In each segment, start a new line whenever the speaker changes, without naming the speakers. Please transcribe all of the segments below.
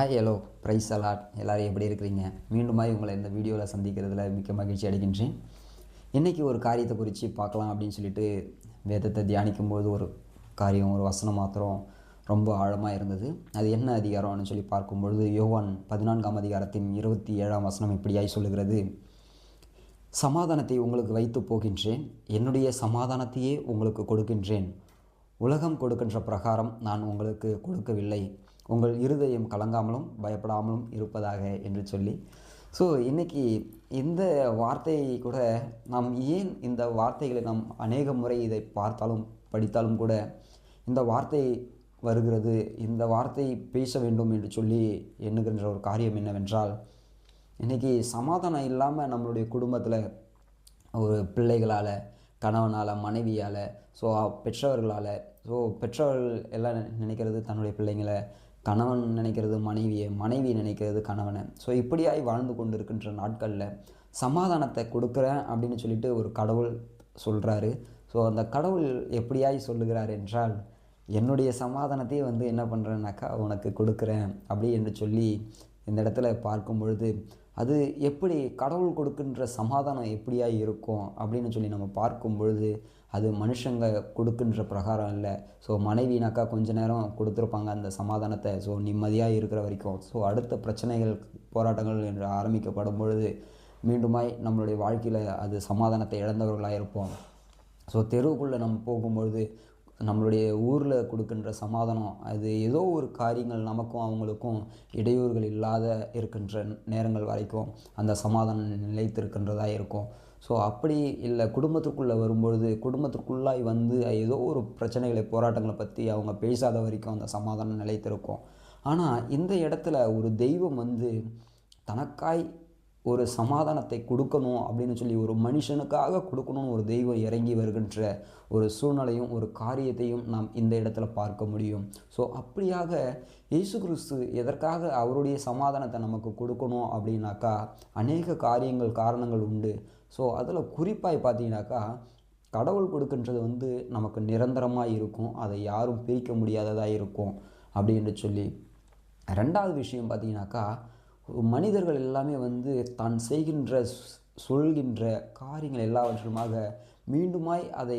Hi hello price allot எல்லோரும் எப்படி இருக்கிறீங்க? மீண்டுமாய் உங்களை இந்த வீடியோவில் சந்திக்கிறதுல மிக்க மகிழ்ச்சி அடைகின்றேன். இன்றைக்கி ஒரு காரியத்தை குறித்து பார்க்கலாம் அப்படின்னு சொல்லிட்டு வேதத்தை தியானிக்கும்போது ஒரு காரியம் ஒரு வசனம் மாத்திரம் ரொம்ப ஆழமாக இருந்தது. அது என்ன அதிகாரம்னு சொல்லி பார்க்கும்பொழுது யோவான் பதினான்காம் அதிகாரத்தின் இருபத்தி ஏழாம் வசனம் இப்படியாய் சொல்லுகிறது. சமாதானத்தை உங்களுக்கு வைத்து போகின்றேன். என்னுடைய சமாதானத்தையே உங்களுக்கு கொடுக்கின்றேன். உலகம் கொடுக்கின்ற பிரகாரம் நான் உங்களுக்கு கொடுக்கவில்லை. உங்கள் இருதயம் கலங்காமலும் பயப்படாமலும் இருப்பதாக என்று சொல்லி. ஸோ இன்றைக்கி இந்த வார்த்தையை கூட நாம் ஏன் இந்த வார்த்தைகளை நாம் அநேக முறை இதை பார்த்தாலும் படித்தாலும் கூட இந்த வார்த்தை வருகிறது இந்த வார்த்தை பேச வேண்டும் என்று சொல்லி எண்ணுகின்ற ஒரு காரியம் என்னவென்றால் இன்றைக்கி சமாதானம் இல்லாமல் நம்மளுடைய குடும்பத்தில் ஒரு பிள்ளைகளால் கணவனால் மனைவியால் ஸோ பெற்றவர்களால் ஸோ பெற்றவர்கள் எல்லாம் நினைக்கிறது தன்னுடைய பிள்ளைங்களை கணவன் நினைக்கிறது மனைவியை மனைவி நினைக்கிறது கணவனை. ஸோ இப்படியாய் வாழ்ந்து கொண்டு இருக்கின்ற நாட்களில் சமாதானத்தை கொடுக்குறேன் அப்படின்னு சொல்லிட்டு ஒரு கடவுள் சொல்கிறாரு ஸோ அந்த கடவுள் எப்படியாய் சொல்லுகிறார் என்றால் என்னுடைய சமாதானத்தையே வந்து என்ன பண்ணுறேன்னாக்கா உனக்கு கொடுக்குறேன் அப்படி என்று சொல்லி இந்த இடத்துல பார்க்கும் பொழுது அது எப்படி கடவுள் கொடுக்கின்ற சமாதானம் எப்படியாக இருக்கும் அப்படின்னு சொல்லி நம்ம பார்க்கும் பொழுது அது மனுஷங்க கொடுக்கின்ற பிரகாரம் இல்லை. ஸோ மனைவினாக்கா கொஞ்ச நேரம் கொடுத்துருப்பாங்க அந்த சமாதானத்தை. ஸோ நிம்மதியாக இருக்கிற வரைக்கும். ஸோ அடுத்த பிரச்சனைகள் போராட்டங்கள் என்று ஆரம்பிக்கப்படும் பொழுது மீண்டுமாய் நம்மளுடைய வாழ்க்கையில் அது சமாதானத்தை இழந்தவர்களாக இருப்போம். ஸோ தெருவுக்குள்ளே நம்ம போகும்பொழுது நம்மளுடைய ஊரில் கொடுக்கின்ற சமாதானம் அது ஏதோ ஒரு காரியங்கள் நமக்கும் அவங்களுக்கும் இடையூறுகள் இல்லாத இருக்கின்ற நேரங்கள் வரைக்கும் அந்த சமாதானம் நிலைத்திருக்கின்றதாக இருக்கும். ஸோ அப்படி இல்லை குடும்பத்துக்குள்ளே வரும்பொழுது குடும்பத்துக்குள்ளாய் வந்து ஏதோ ஒரு பிரச்சனைகளை போராட்டங்களை பற்றி அவங்க பேசாத வரைக்கும் அந்த சமாதானம் நிலைத்திருக்கும். ஆனால் இந்த இடத்துல ஒரு தெய்வம் வந்து தனக்காய் ஒரு சமாதானத்தை கொடுக்கணும் அப்படின்னு சொல்லி ஒரு மனுஷனுக்காக கொடுக்கணும்னு ஒரு தெய்வம் இறங்கி வருகின்ற ஒரு சூழ்நிலையும் ஒரு காரியத்தையும் நாம் இந்த இடத்துல பார்க்க முடியும். ஸோ அப்படியாக இயேசு கிறிஸ்து எதற்காக அவருடைய சமாதானத்தை நமக்கு கொடுக்கணும் அப்படின்னாக்கா அநேக காரியங்கள் காரணங்கள் உண்டு. ஸோ அதில் குறிப்பாய் பார்த்தீங்கன்னாக்கா கடவுள் கொடுக்கின்றது வந்து நமக்கு நிரந்தரமாக இருக்கும். அதை யாரும் பிரிக்க முடியாததாக இருக்கும் அப்படின்னு சொல்லி. ரெண்டாவது விஷயம் பார்த்தீங்கன்னாக்கா மனிதர்கள் எல்லாமே வந்து தான் செய்கின்ற சொல்கின்ற காரியங்கள் எல்லாவற்றுமாக மீண்டுமாய் அதை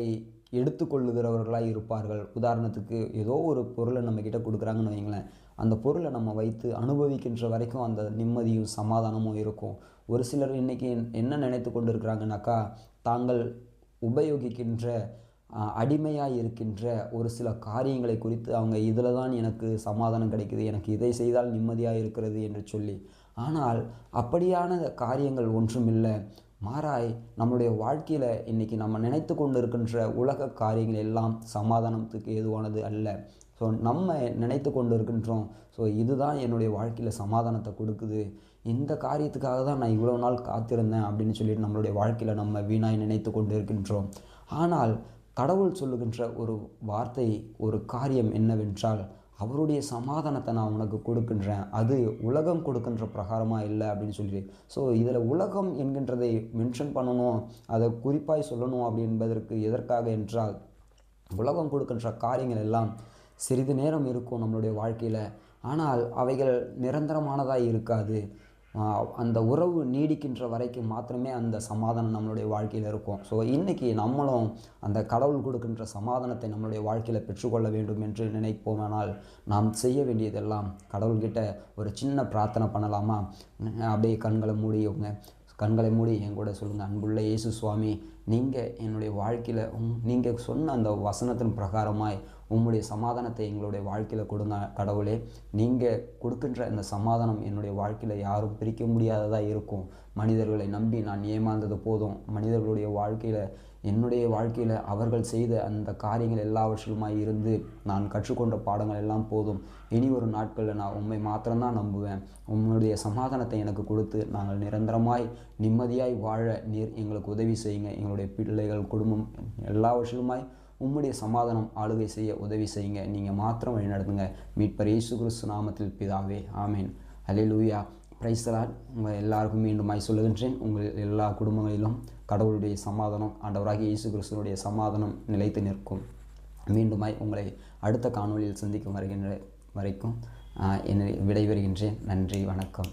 எடுத்துக்கொள்ளுகிறவர்களாக இருப்பார்கள். உதாரணத்துக்கு ஏதோ ஒரு பொருளை நம்மக்கிட்ட கொடுக்குறாங்கன்னு வைங்களேன் அந்த பொருளை நம்ம வைத்து அனுபவிக்கின்ற வரைக்கும் அந்த நிம்மதியும் சமாதானமும் இருக்கும். ஒரு சிலர் இன்றைக்கி என்ன நினைத்து கொண்டு இருக்கிறாங்கனாக்கா தாங்கள் உபயோகிக்கின்ற அடிமையாக இருக்கின்ற ஒரு சில காரியங்களை குறித்து அவங்க இதில் தான் எனக்கு சமாதானம் கிடைக்குது எனக்கு இதை செய்தால் நிம்மதியாக இருக்கிறது என்று சொல்லி. ஆனால் அப்படியான காரியங்கள் ஒன்றுமில்லை மாறாய் நம்மளுடைய வாழ்க்கையில் இன்றைக்கி நம்ம நினைத்து கொண்டு இருக்கின்ற உலக காரியங்கள் எல்லாம் சமாதானத்துக்கு ஏதுவானது அல்ல. ஸோ நம்ம நினைத்து கொண்டு இருக்கின்றோம் ஸோ இதுதான் என்னுடைய வாழ்க்கையில் சமாதானத்தை கொடுக்குது. இந்த காரியத்துக்காக தான் நான் இவ்வளோ நாள் காத்திருந்தேன் அப்படின்னு சொல்லிட்டு நம்மளுடைய வாழ்க்கையில் நம்ம வீணாய் நினைத்து கொண்டு இருக்கின்றோம் ஆனால் கடவுள் சொல்லுகின்ற ஒரு வார்த்தை ஒரு காரியம் என்னவென்றால் அவருடைய சமாதானத்தை நான் உனக்கு கொடுக்கின்றேன். அது உலகம் கொடுக்கின்ற பிரகாரமாக இல்லை அப்படின்னு சொல்லி ஸோ இதில் உலகம் என்கின்றதை மென்ஷன் பண்ணணும் அதை குறிப்பாய் சொல்லணும் அப்படி என்பதற்கு எதற்காக என்றால் உலகம் கொடுக்கின்ற காரியங்கள் எல்லாம் சிறிது நேரம் இருக்கும் நம்மளுடைய வாழ்க்கையில். ஆனால் அவைகள் நிரந்தரமானதாக இருக்காது. அந்த உறவு நீடிக்கின்ற வரைக்கும் மாத்திரமே அந்த சமாதானம் நம்மளுடைய வாழ்க்கையில் இருக்கும். ஸோ இன்றைக்கி நம்மளும் அந்த கடவுள் கொடுக்கின்ற சமாதானத்தை நம்மளுடைய வாழ்க்கையில் பெற்றுக்கொள்ள வேண்டும் என்று நினைப்போமானால் நாம் செய்ய வேண்டியதெல்லாம் கடவுள்கிட்ட ஒரு சின்ன பிரார்த்தனை பண்ணலாமா? அப்படியே கண்களை மூடியவங்க கண்களை மூடி என் கூட சொல்லுங்கள் அன்புள்ள இயேசு சுவாமி நீங்கள் என்னுடைய வாழ்க்கையில் நீங்கள் சொன்ன அந்த வசனத்தின் பிரகாரமாய் உம்முடைய சமாதானத்தை எங்களுடைய வாழ்க்கையில் கொடுங்க கடவுளே. நீங்கள் கொடுக்கின்ற இந்த சமாதானம் என்னுடைய வாழ்க்கையில் யாரும் பிரிக்க முடியாததாக இருக்கும். மனிதர்களை நம்பி நான் ஏமாந்தது போதும். மனிதர்களுடைய வாழ்க்கையில் என்னுடைய வாழ்க்கையில் அவர்கள் செய்த அந்த காரியங்கள் எல்லாவற்றிலுமாய் இருந்து நான் கற்றுக்கொண்ட பாடங்கள் எல்லாம் போதும். இனி ஒரு நாட்களில் நான் உண்மை மாத்திரம்தான் நம்புவேன். உன்னுடைய சமாதானத்தை எனக்கு கொடுத்து நாங்கள் நிரந்தரமாய் நிம்மதியாய் வாழ நீர் எங்களுக்கு உதவி செய்யுங்க. எங்களுடைய பிள்ளைகள் குடும்பம் எல்லாவற்றிலுமாய் உம்முடைய சமாதானம் ஆளுகை செய்ய உதவி செய்யுங்க. நீங்கள் மாத்திரம் வழி நடத்துங்க மீட்பர் இயேசு கிறிஸ்து நாமத்தில் பிதாவே. ஆமேன். அலே லூயா பிரைஸ்தலாட் உங்கள் எல்லாருக்கும் மீண்டுமாய் சொல்லுகின்றேன். உங்கள் எல்லா குடும்பங்களிலும் கடவுளுடைய சமாதானம் ஆண்டவராகிய இயேசு கிறிஸ்துவனுடைய சமாதானம் நிலைத்து நிற்கும். மீண்டுமாய் உங்களை அடுத்த காணொலியில் சந்திக்கும் வருகின்ற வரைக்கும் என்னை விடைபெறுகின்றேன். நன்றி வணக்கம்.